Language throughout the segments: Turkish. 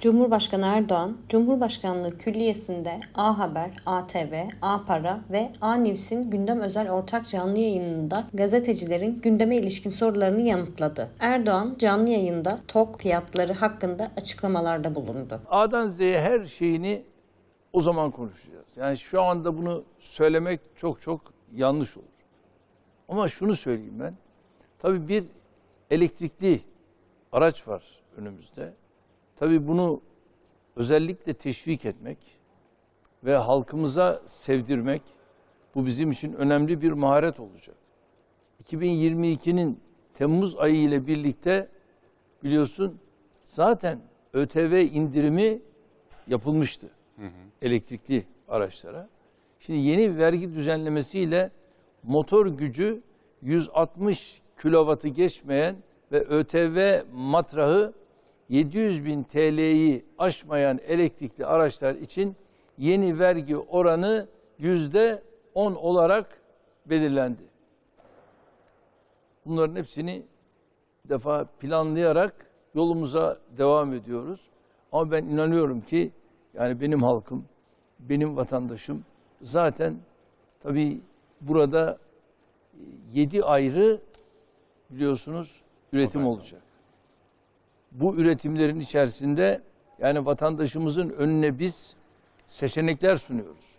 Cumhurbaşkanı Erdoğan, Cumhurbaşkanlığı Külliyesi'nde A Haber, ATV, A Para ve A News'in gündem özel ortak canlı yayınında gazetecilerin gündeme ilişkin sorularını yanıtladı. Erdoğan canlı yayında TOK fiyatları hakkında açıklamalarda bulundu. A'dan Z'ye her şeyini o zaman konuşacağız. Yani şu anda bunu söylemek çok çok yanlış olur. Ama şunu söyleyeyim ben. Tabii bir elektrikli araç var önümüzde. Tabii bunu özellikle teşvik etmek ve halkımıza sevdirmek bu bizim için önemli bir maharet olacak. 2022'nin Temmuz ayı ile birlikte biliyorsun zaten ÖTV indirimi yapılmıştı elektrikli araçlara. Şimdi yeni vergi düzenlemesiyle motor gücü 160 kilovatı geçmeyen ve ÖTV matrahı 700 bin TL'yi aşmayan elektrikli araçlar için yeni vergi oranı yüzde 10 olarak belirlendi. Bunların hepsini defa planlayarak yolumuza devam ediyoruz. Ama ben inanıyorum ki yani benim halkım, benim vatandaşım zaten tabii burada yedi ayrı biliyorsunuz üretim olacak. Bu üretimlerin içerisinde yani vatandaşımızın önüne biz seçenekler sunuyoruz.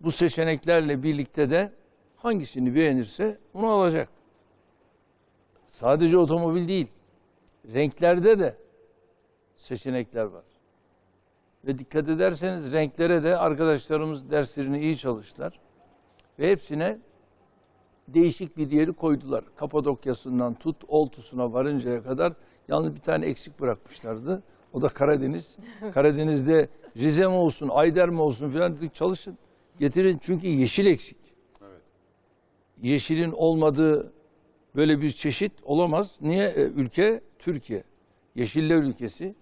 Bu seçeneklerle birlikte de hangisini beğenirse onu alacak. Sadece otomobil değil, renklerde de seçenekler var. Ve dikkat ederseniz renklere de arkadaşlarımız derslerini iyi çalıştılar. Ve hepsine değişik bir yeri koydular. Kapadokya'sından tut Oltu'suna varıncaya kadar yalnız bir tane eksik bırakmışlardı. O da Karadeniz. Karadeniz'de Rize mi olsun, Ayder mi olsun filan dedik çalışın. Getirin çünkü yeşil eksik. Yeşilin olmadığı böyle bir çeşit olamaz. Niye? E, ülke Türkiye. Yeşiller ülkesi.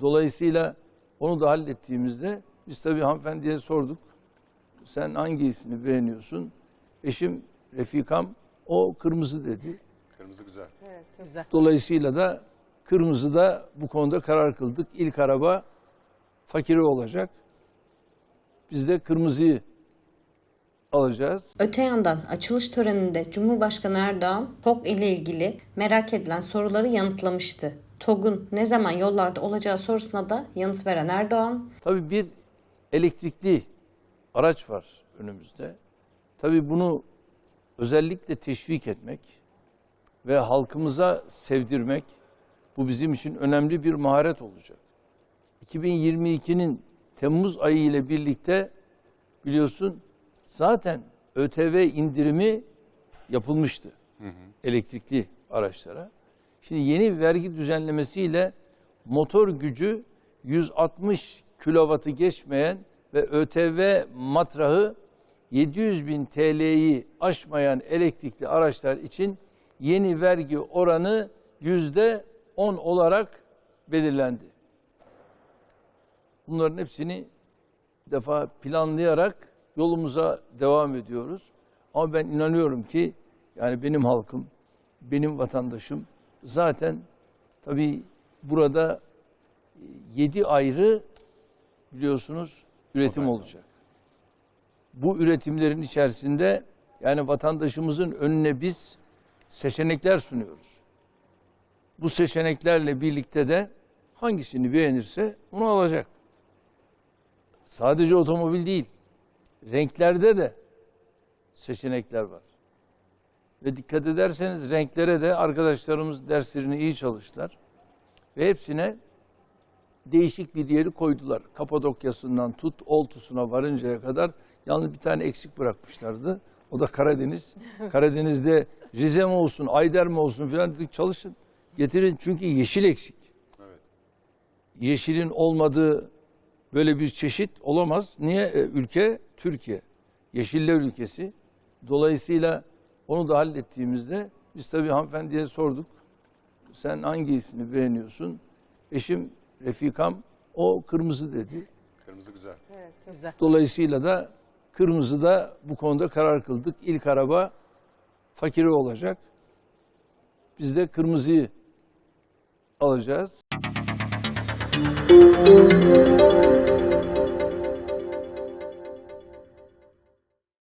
Dolayısıyla onu da hallettiğimizde biz tabii hanımefendiye sorduk. Sen hangisini beğeniyorsun? Eşim Refikam o kırmızı dedi. Kırmızı güzel. Dolayısıyla da kırmızıda bu konuda karar kıldık. İlk araba fakiri olacak. Biz de kırmızıyı alacağız. Öte yandan açılış töreninde Cumhurbaşkanı Erdoğan TOG ile ilgili merak edilen soruları yanıtlamıştı. TOG'un ne zaman yollarda olacağı sorusuna da yanıt veren Erdoğan, Tabii bir elektrikli araç var önümüzde. Tabii bunu özellikle teşvik etmek ve halkımıza sevdirmek bu bizim için önemli bir maharet olacak. 2022'nin Temmuz ayı ile birlikte biliyorsun zaten ÖTV indirimi yapılmıştı elektrikli araçlara. Şimdi yeni vergi düzenlemesiyle motor gücü 160 kilovatı geçmeyen ve ÖTV matrahı 700 bin TL'yi aşmayan elektrikli araçlar için yeni vergi oranı yüzde 10 olarak belirlendi. Bunların hepsini defa planlayarak yolumuza devam ediyoruz. Ama ben inanıyorum ki yani benim halkım, benim vatandaşım zaten tabii burada yedi ayrı biliyorsunuz üretim olacak. Bu üretimlerin içerisinde yani vatandaşımızın önüne biz seçenekler sunuyoruz. Bu seçeneklerle birlikte de hangisini beğenirse onu alacak. Sadece otomobil değil, renklerde de seçenekler var. Ve dikkat ederseniz renklere de arkadaşlarımız derslerini iyi çalıştılar. Ve hepsine değişik bir yeri koydular. Kapadokya'sından tut Oltu'suna varıncaya kadar yalnız bir tane eksik bırakmışlardı. O da Karadeniz. Karadeniz'de Rize mi olsun, Ayder mi olsun filan dedik çalışın. Getirin çünkü yeşil eksik. Yeşilin olmadığı böyle bir çeşit olamaz. Niye? E, ülke Türkiye. Yeşiller ülkesi. Dolayısıyla onu da hallettiğimizde biz tabii hanımefendiye sorduk. Sen hangisini beğeniyorsun? Eşim Refikam o kırmızı dedi. Kırmızı güzel. Dolayısıyla da kırmızı da bu konuda karar kıldık. İlk araba fakiri olacak. Biz de kırmızıyı alacağız.